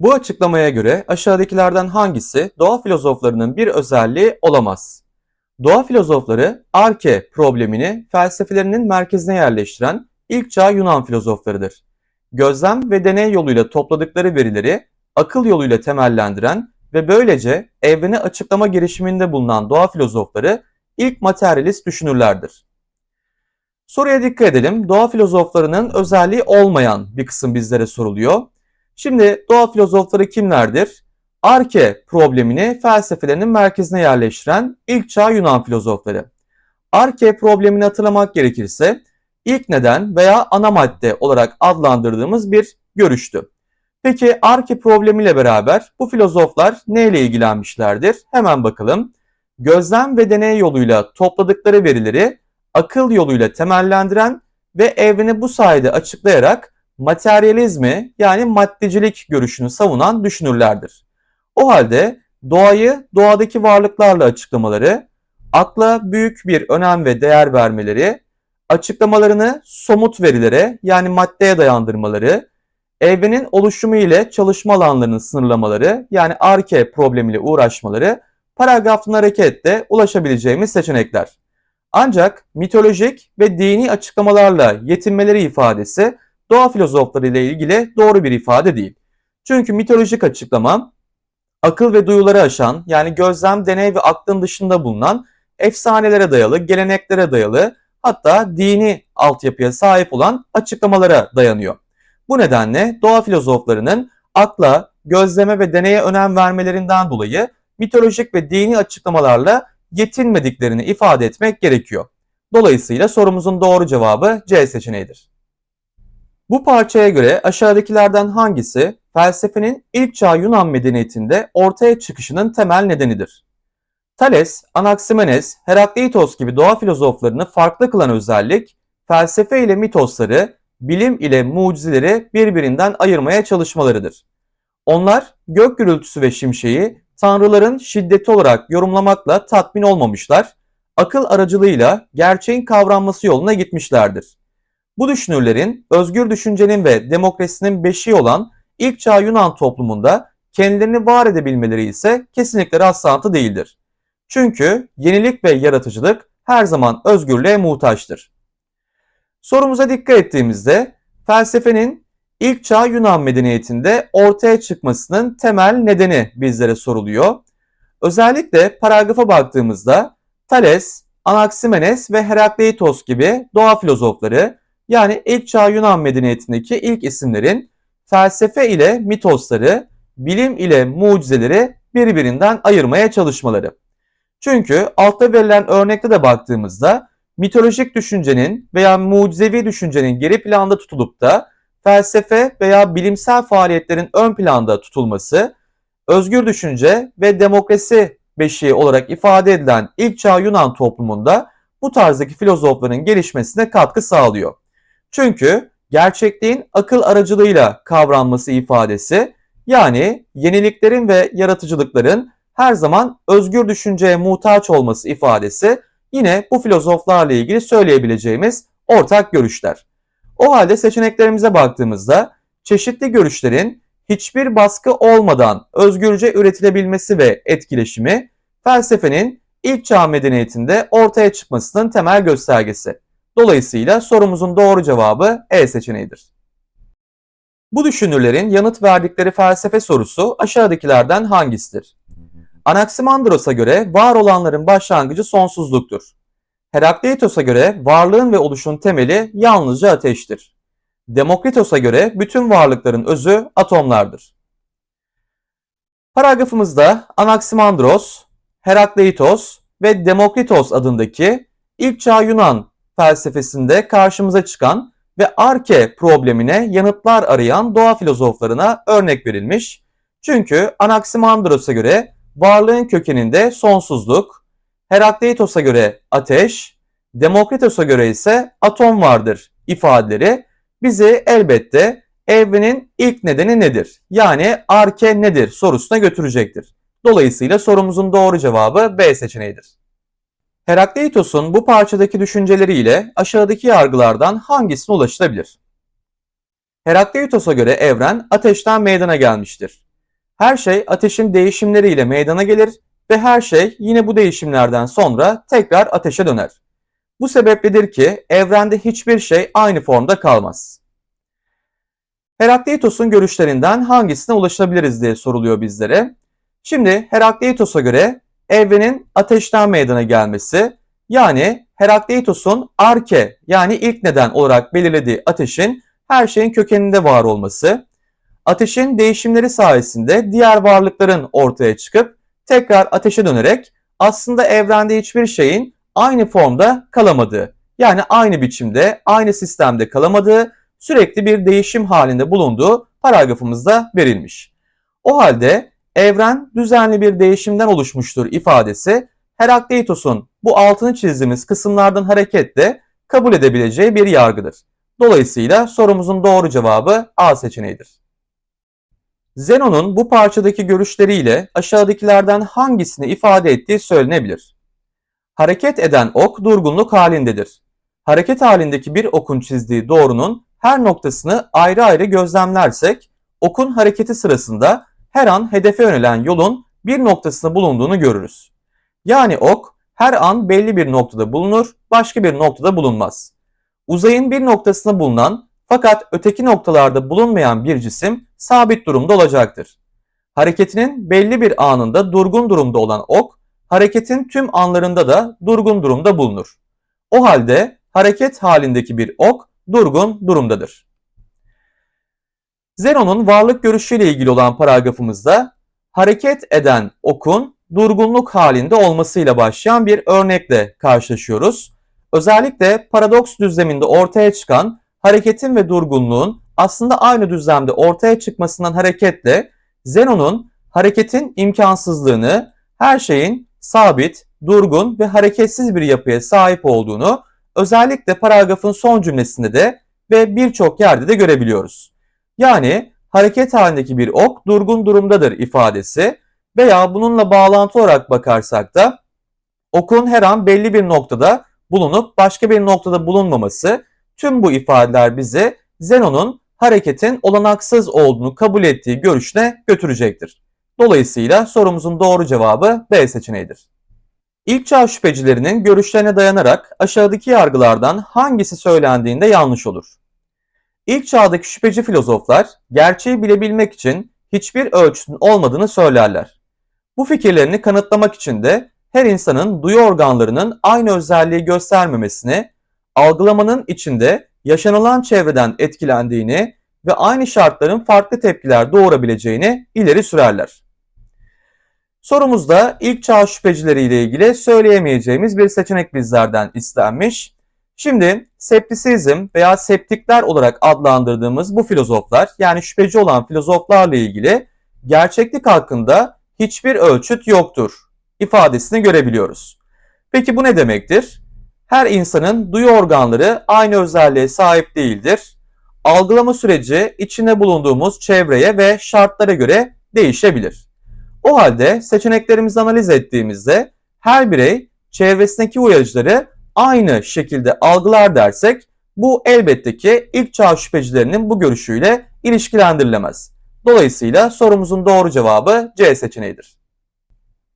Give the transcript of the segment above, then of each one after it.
Bu açıklamaya göre aşağıdakilerden hangisi doğa filozoflarının bir özelliği olamaz? Doğa filozofları arke problemini felsefelerinin merkezine yerleştiren ilk çağ Yunan filozoflarıdır. Gözlem ve deney yoluyla topladıkları verileri akıl yoluyla temellendiren ve böylece evreni açıklama girişiminde bulunan doğa filozofları ilk materyalist düşünürlerdir. Soruya dikkat edelim. Doğa filozoflarının özelliği olmayan bir kısım bizlere soruluyor. Şimdi doğa filozofları kimlerdir? Arke problemini felsefelerinin merkezine yerleştiren ilk çağ Yunan filozofları. Arke problemini hatırlamak gerekirse ilk neden veya ana madde olarak adlandırdığımız bir görüştü. Peki Arke problemiyle beraber bu filozoflar neyle ilgilenmişlerdir? Hemen bakalım. Gözlem ve deney yoluyla topladıkları verileri akıl yoluyla temellendiren ve evreni bu sayede açıklayarak materyalizmi yani maddecilik görüşünü savunan düşünürlerdir. O halde doğayı doğadaki varlıklarla açıklamaları, akla büyük bir önem ve değer vermeleri, açıklamalarını somut verilere yani maddeye dayandırmaları, evrenin oluşumu ile çalışma alanlarının sınırlamaları yani arke problemiyle uğraşmaları paragrafın hareketle ulaşabileceğimiz seçenekler. Ancak mitolojik ve dini açıklamalarla yetinmeleri ifadesi doğa filozofları ile ilgili doğru bir ifade değil. Çünkü mitolojik açıklama akıl ve duyuları aşan yani gözlem, deney ve aklın dışında bulunan efsanelere dayalı, geleneklere dayalı hatta dini altyapıya sahip olan açıklamalara dayanıyor. Bu nedenle doğa filozoflarının akla, gözleme ve deneye önem vermelerinden dolayı mitolojik ve dini açıklamalarla yetinmediklerini ifade etmek gerekiyor. Dolayısıyla sorumuzun doğru cevabı C seçeneğidir. Bu parçaya göre aşağıdakilerden hangisi felsefenin ilk çağ Yunan medeniyetinde ortaya çıkışının temel nedenidir? Thales, Anaximenes, Herakleitos gibi doğa filozoflarını farklı kılan özellik, felsefe ile mitosları, bilim ile mucizeleri birbirinden ayırmaya çalışmalarıdır. Onlar gök gürültüsü ve şimşeği tanrıların şiddeti olarak yorumlamakla tatmin olmamışlar, akıl aracılığıyla gerçeğin kavranması yoluna gitmişlerdir. Bu düşünürlerin özgür düşüncenin ve demokrasinin beşiği olan ilk çağ Yunan toplumunda kendilerini var edebilmeleri ise kesinlikle rastlantı değildir. Çünkü yenilik ve yaratıcılık her zaman özgürlüğe muhtaçtır. Sorumuza dikkat ettiğimizde felsefenin ilk çağ Yunan medeniyetinde ortaya çıkmasının temel nedeni bizlere soruluyor. Özellikle paragrafa baktığımızda Thales, Anaximenes ve Herakleitos gibi doğa filozofları yani ilk çağ Yunan medeniyetindeki ilk isimlerin felsefe ile mitosları, bilim ile mucizeleri birbirinden ayırmaya çalışmaları. Çünkü altta verilen örnekte de baktığımızda mitolojik düşüncenin veya mucizevi düşüncenin geri planda tutulup da felsefe veya bilimsel faaliyetlerin ön planda tutulması, özgür düşünce ve demokrasi beşiği olarak ifade edilen ilk çağ Yunan toplumunda bu tarzdaki filozofların gelişmesine katkı sağlıyor. Çünkü gerçekliğin akıl aracılığıyla kavranması ifadesi yani yeniliklerin ve yaratıcılıkların her zaman özgür düşünceye muhtaç olması ifadesi yine bu filozoflarla ilgili söyleyebileceğimiz ortak görüşler. O halde seçeneklerimize baktığımızda çeşitli görüşlerin hiçbir baskı olmadan özgürce üretilebilmesi ve etkileşimi felsefenin ilk çağ medeniyetinde ortaya çıkmasının temel göstergesi. Dolayısıyla sorumuzun doğru cevabı E seçeneğidir. Bu düşünürlerin yanıt verdikleri felsefe sorusu aşağıdakilerden hangisidir? Anaximandros'a göre var olanların başlangıcı sonsuzluktur. Herakleitos'a göre varlığın ve oluşun temeli yalnızca ateştir. Demokritos'a göre bütün varlıkların özü atomlardır. Paragrafımızda Anaximandros, Herakleitos ve Demokritos adındaki ilk çağ Yunan felsefesinde karşımıza çıkan ve arke problemine yanıtlar arayan doğa filozoflarına örnek verilmiş. Çünkü Anaximandros'a göre varlığın kökeninde sonsuzluk, Herakleitos'a göre ateş, Demokritos'a göre ise atom vardır ifadeleri bizi elbette evrenin ilk nedeni nedir? Yani arke nedir sorusuna götürecektir. Dolayısıyla sorumuzun doğru cevabı B seçeneğidir. Herakleitos'un bu parçadaki düşünceleriyle aşağıdaki yargılardan hangisine ulaşılabilir? Herakleitos'a göre evren ateşten meydana gelmiştir. Her şey ateşin değişimleriyle meydana gelir ve her şey yine bu değişimlerden sonra tekrar ateşe döner. Bu sebepledir ki evrende hiçbir şey aynı formda kalmaz. Herakleitos'un görüşlerinden hangisine ulaşabiliriz diye soruluyor bizlere. Şimdi Herakleitos'a göre evrenin ateşten meydana gelmesi yani Herakleitos'un arke yani ilk neden olarak belirlediği ateşin her şeyin kökeninde var olması, ateşin değişimleri sayesinde diğer varlıkların ortaya çıkıp tekrar ateşe dönerek aslında evrende hiçbir şeyin aynı formda kalamadığı, yani aynı biçimde, aynı sistemde kalamadığı, sürekli bir değişim halinde bulunduğu paragrafımızda verilmiş. O halde evren düzenli bir değişimden oluşmuştur ifadesi Herakleitos'un bu altını çizdiğimiz kısımlardan hareketle kabul edebileceği bir yargıdır. Dolayısıyla sorumuzun doğru cevabı A seçeneğidir. Zenon'un bu parçadaki görüşleriyle aşağıdakilerden hangisini ifade ettiği söylenebilir. Hareket eden ok durgunluk halindedir. Hareket halindeki bir okun çizdiği doğrunun her noktasını ayrı ayrı gözlemlersek, okun hareketi sırasında her an hedefe yönelen yolun bir noktasında bulunduğunu görürüz. Yani ok her an belli bir noktada bulunur, başka bir noktada bulunmaz. Uzayın bir noktasında bulunan fakat öteki noktalarda bulunmayan bir cisim sabit durumda olacaktır. Hareketinin belli bir anında durgun durumda olan ok, hareketin tüm anlarında da durgun durumda bulunur. O halde hareket halindeki bir ok durgun durumdadır. Zenon'un varlık görüşüyle ilgili olan paragrafımızda hareket eden okun durgunluk halinde olmasıyla başlayan bir örnekle karşılaşıyoruz. Özellikle paradoks düzleminde ortaya çıkan hareketin ve durgunluğun aslında aynı düzlemde ortaya çıkmasından hareketle Zenon'un hareketin imkansızlığını, her şeyin sabit, durgun ve hareketsiz bir yapıya sahip olduğunu özellikle paragrafın son cümlesinde de ve birçok yerde de görebiliyoruz. Yani hareket halindeki bir ok durgun durumdadır ifadesi veya bununla bağlantı olarak bakarsak da okun her an belli bir noktada bulunup başka bir noktada bulunmaması tüm bu ifadeler bizi Zenon'un hareketin olanaksız olduğunu kabul ettiği görüşüne götürecektir. Dolayısıyla sorumuzun doğru cevabı B seçeneğidir. İlk çağ şüphecilerinin görüşlerine dayanarak aşağıdaki yargılardan hangisi söylendiğinde yanlış olur? İlk çağdaki şüpheci filozoflar gerçeği bilebilmek için hiçbir ölçütün olmadığını söylerler. Bu fikirlerini kanıtlamak için de her insanın duyu organlarının aynı özelliği göstermemesini, algılamanın içinde yaşanılan çevreden etkilendiğini ve aynı şartların farklı tepkiler doğurabileceğini ileri sürerler. Sorumuzda ilk çağ şüphecileriyle ilgili söyleyemeyeceğimiz bir seçenek bizlerden istenmiş. Şimdi septisizm veya septikler olarak adlandırdığımız bu filozoflar yani şüpheci olan filozoflarla ilgili gerçeklik hakkında hiçbir ölçüt yoktur ifadesini görebiliyoruz. Peki bu ne demektir? Her insanın duyu organları aynı özelliğe sahip değildir. Algılama süreci içinde bulunduğumuz çevreye ve şartlara göre değişebilir. O halde seçeneklerimizi analiz ettiğimizde her birey çevresindeki uyarıcıları aynı şekilde algılar dersek bu elbette ki ilk çağ şüphecilerinin bu görüşüyle ilişkilendirilemez. Dolayısıyla sorumuzun doğru cevabı C seçeneğidir.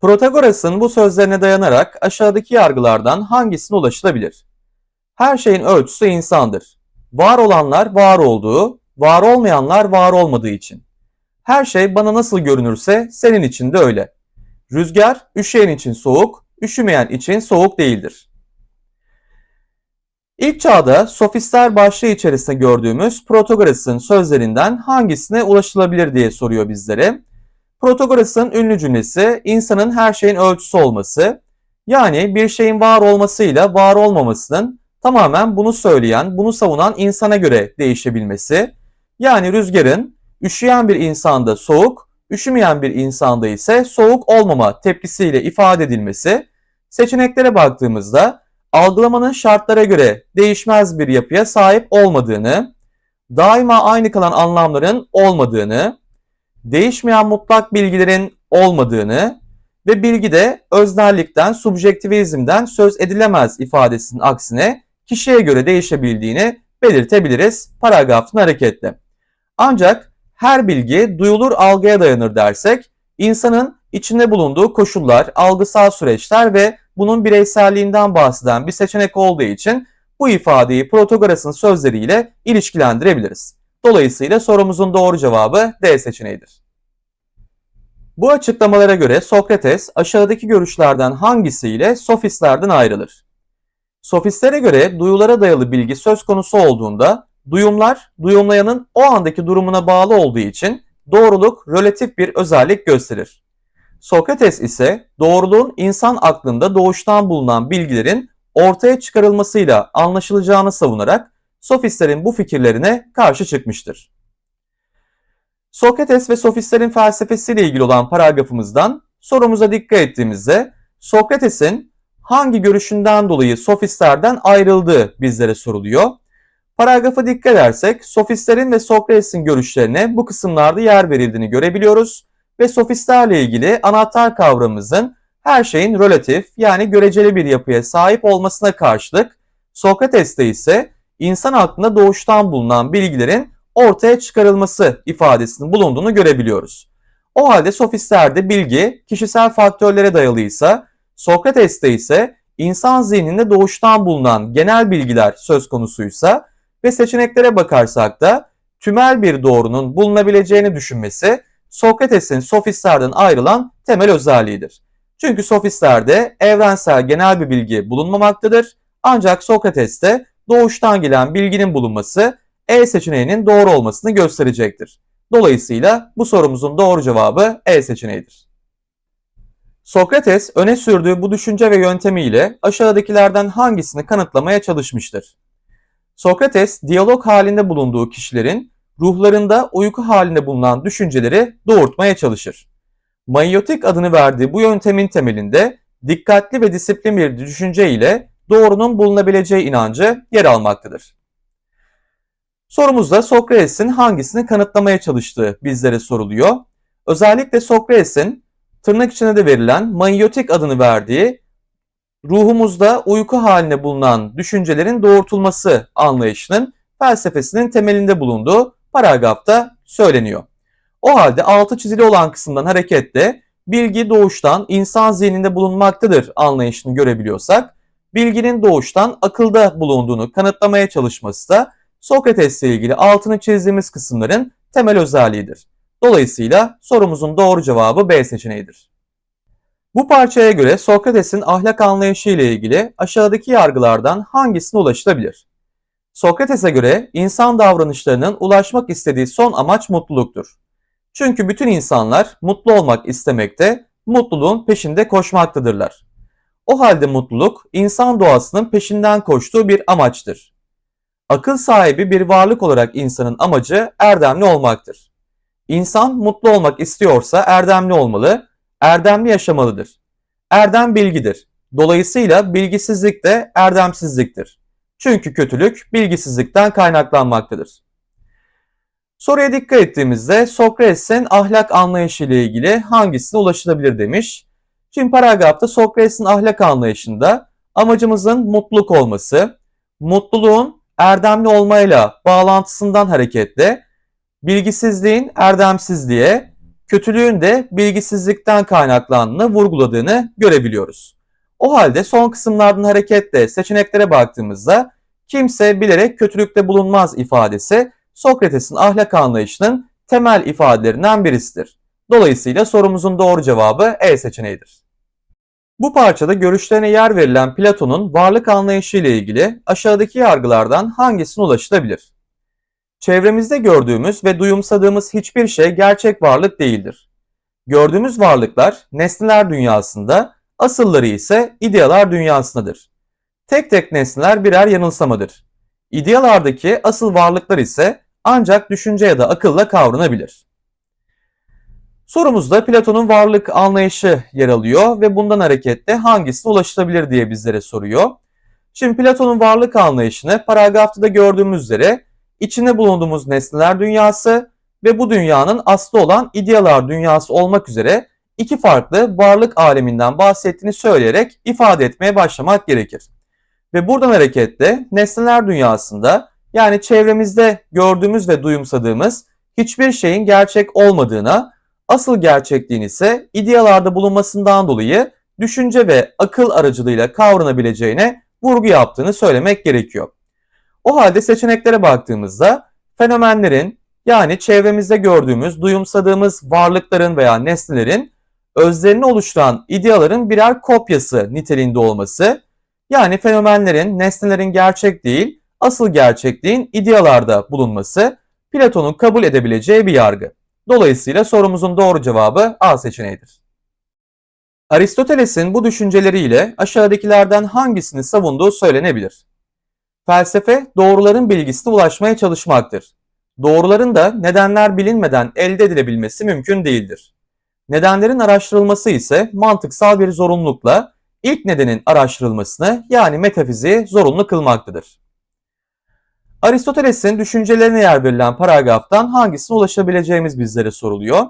Protagoras'ın bu sözlerine dayanarak aşağıdaki yargılardan hangisine ulaşılabilir? Her şeyin ölçüsü insandır. Var olanlar var olduğu, var olmayanlar var olmadığı için. Her şey bana nasıl görünürse senin için de öyle. Rüzgar üşüyen için soğuk, üşümeyen için soğuk değildir. İlk çağda sofistler başlığı içerisinde gördüğümüz Protagoras'ın sözlerinden hangisine ulaşılabilir diye soruyor bizlere. Protagoras'ın ünlü cümlesi insanın her şeyin ölçüsü olması. Yani bir şeyin var olmasıyla var olmamasının tamamen bunu söyleyen, bunu savunan insana göre değişebilmesi. Yani rüzgarın üşüyen bir insanda soğuk, üşümeyen bir insanda ise soğuk olmama tepkisiyle ifade edilmesi, seçeneklere baktığımızda algılamanın şartlara göre değişmez bir yapıya sahip olmadığını, daima aynı kalan anlamların olmadığını, değişmeyen mutlak bilgilerin olmadığını ve bilgide öznellikten, subjektivizmden söz edilemez ifadesinin aksine kişiye göre değişebildiğini belirtebiliriz paragrafın hareketle. Ancak her bilgi duyulur algıya dayanır dersek, insanın içinde bulunduğu koşullar, algısal süreçler ve bunun bireyselliğinden bahseden bir seçenek olduğu için bu ifadeyi Protagoras'ın sözleriyle ilişkilendirebiliriz. Dolayısıyla sorumuzun doğru cevabı D seçeneğidir. Bu açıklamalara göre Sokrates aşağıdaki görüşlerden hangisiyle sofistlerden ayrılır? Sofistlere göre duyulara dayalı bilgi söz konusu olduğunda duyumlar duyumlayanın o andaki durumuna bağlı olduğu için doğruluk relatif bir özellik gösterir. Sokrates ise doğruluğun insan aklında doğuştan bulunan bilgilerin ortaya çıkarılmasıyla anlaşılacağını savunarak sofistlerin bu fikirlerine karşı çıkmıştır. Sokrates ve sofistlerin felsefesiyle ilgili olan paragrafımızdan sorumuza dikkat ettiğimizde Sokrates'in hangi görüşünden dolayı sofistlerden ayrıldığı bizlere soruluyor. Paragrafa dikkat edersek sofistlerin ve Sokrates'in görüşlerine bu kısımlarda yer verildiğini görebiliyoruz ve sofistlerle ilgili anahtar kavramımızın her şeyin relatif yani göreceli bir yapıya sahip olmasına karşılık Sokrates'te ise insan aklında doğuştan bulunan bilgilerin ortaya çıkarılması ifadesinin bulunduğunu görebiliyoruz. O halde sofistlerde bilgi kişisel faktörlere dayalıysa Sokrates'te ise insan zihninde doğuştan bulunan genel bilgiler söz konusuysa ve seçeneklere bakarsak da tümel bir doğrunun bulunabileceğini düşünmesi Sokrates'in sofistlerden ayrılan temel özelliğidir. Çünkü sofistlerde evrensel genel bir bilgi bulunmamaktadır. Ancak Sokrates'te doğuştan gelen bilginin bulunması E seçeneğinin doğru olmasını gösterecektir. Dolayısıyla bu sorumuzun doğru cevabı E seçeneğidir. Sokrates öne sürdüğü bu düşünce ve yöntemiyle aşağıdakilerden hangisini kanıtlamaya çalışmıştır? Sokrates diyalog halinde bulunduğu kişilerin ruhlarında uyku halinde bulunan düşünceleri doğurtmaya çalışır. Manyotik adını verdiği bu yöntemin temelinde dikkatli ve disiplin bir düşünce ile doğrunun bulunabileceği inancı yer almaktadır. Sorumuzda Sokrates'in hangisini kanıtlamaya çalıştığı bizlere soruluyor. Özellikle Sokrates'in tırnak içine de verilen manyotik adını verdiği ruhumuzda uyku haline bulunan düşüncelerin doğurtulması anlayışının felsefesinin temelinde bulunduğu paragrafta söyleniyor. O halde altı çizili olan kısımdan hareketle bilgi doğuştan insan zihninde bulunmaktadır anlayışını görebiliyorsak, bilginin doğuştan akılda bulunduğunu kanıtlamaya çalışması da Sokrates'le ilgili altını çizdiğimiz kısımların temel özelliğidir. Dolayısıyla sorumuzun doğru cevabı B seçeneğidir. Bu parçaya göre Sokrates'in ahlak anlayışı ile ilgili aşağıdaki yargılardan hangisine ulaşılabilir? Sokrates'e göre insan davranışlarının ulaşmak istediği son amaç mutluluktur. Çünkü bütün insanlar mutlu olmak istemekte, mutluluğun peşinde koşmaktadırlar. O halde mutluluk insan doğasının peşinden koştuğu bir amaçtır. Akıl sahibi bir varlık olarak insanın amacı erdemli olmaktır. İnsan mutlu olmak istiyorsa erdemli olmalı, erdemli yaşamalıdır. Erdem bilgidir. Dolayısıyla bilgisizlik de erdemsizliktir. Çünkü kötülük bilgisizlikten kaynaklanmaktadır. Soruya dikkat ettiğimizde Sokrates'in ahlak anlayışı ile ilgili hangisine ulaşılabilir demiş. Şimdi paragrafta Sokrates'in ahlak anlayışında amacımızın mutluluk olması, mutluluğun erdemli olmayla bağlantısından hareketle bilgisizliğin erdemsizliğe, kötülüğün de bilgisizlikten kaynaklandığını vurguladığını görebiliyoruz. O halde son kısımlardan hareketle seçeneklere baktığımızda kimse bilerek kötülükte bulunmaz ifadesi Sokrates'in ahlak anlayışının temel ifadelerinden birisidir. Dolayısıyla sorumuzun doğru cevabı E seçeneğidir. Bu parçada görüşlerine yer verilen Platon'un varlık anlayışı ile ilgili aşağıdaki yargılardan hangisine ulaşılabilir? Çevremizde gördüğümüz ve duyumsadığımız hiçbir şey gerçek varlık değildir. Gördüğümüz varlıklar nesneler dünyasında, asılları ise idealar dünyasındadır. Tek tek nesneler birer yanılsamadır. İdealardaki asıl varlıklar ise ancak düşünce ya da akılla kavranabilir. Sorumuzda Platon'un varlık anlayışı yer alıyor ve bundan hareketle hangisine ulaşılabilir diye bizlere soruyor. Şimdi Platon'un varlık anlayışını paragrafta da gördüğümüz üzere içinde bulunduğumuz nesneler dünyası ve bu dünyanın aslı olan idealar dünyası olmak üzere iki farklı varlık aleminden bahsettiğini söyleyerek ifade etmeye başlamak gerekir. Ve buradan hareketle nesneler dünyasında yani çevremizde gördüğümüz ve duyumsadığımız hiçbir şeyin gerçek olmadığına, asıl gerçekliğin ise idealarda bulunmasından dolayı düşünce ve akıl aracılığıyla kavranabileceğine vurgu yaptığını söylemek gerekiyor. O halde seçeneklere baktığımızda fenomenlerin yani çevremizde gördüğümüz, duyumsadığımız varlıkların veya nesnelerin özlerini oluşturan ideaların birer kopyası niteliğinde olması, yani fenomenlerin, nesnelerin gerçek değil, asıl gerçekliğin idealarda bulunması Platon'un kabul edebileceği bir yargı. Dolayısıyla sorumuzun doğru cevabı A seçeneğidir. Aristoteles'in bu düşünceleriyle aşağıdakilerden hangisini savunduğu söylenebilir. Felsefe doğruların bilgisine ulaşmaya çalışmaktır. Doğruların da nedenler bilinmeden elde edilebilmesi mümkün değildir. Nedenlerin araştırılması ise mantıksal bir zorunlulukla ilk nedenin araştırılmasını yani metafiziği zorunlu kılmaktadır. Aristoteles'in düşüncelerine yer verilen paragraftan hangisine ulaşabileceğimiz bizlere soruluyor.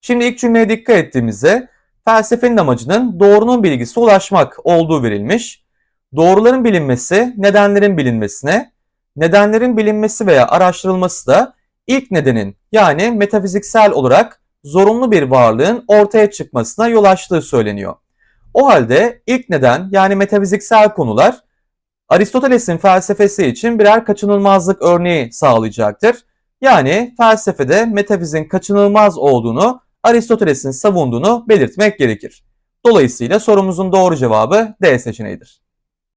Şimdi ilk cümleye dikkat ettiğimizde felsefenin amacının doğrunun bilgisi ulaşmak olduğu verilmiş. Doğruların bilinmesi nedenlerin bilinmesine, nedenlerin bilinmesi veya araştırılması da ilk nedenin yani metafiziksel olarak zorunlu bir varlığın ortaya çıkmasına yol açtığı söyleniyor. O halde ilk neden yani metafiziksel konular Aristoteles'in felsefesi için birer kaçınılmazlık örneği sağlayacaktır. Yani felsefede metafizin kaçınılmaz olduğunu Aristoteles'in savunduğunu belirtmek gerekir. Dolayısıyla sorumuzun doğru cevabı D seçeneğidir.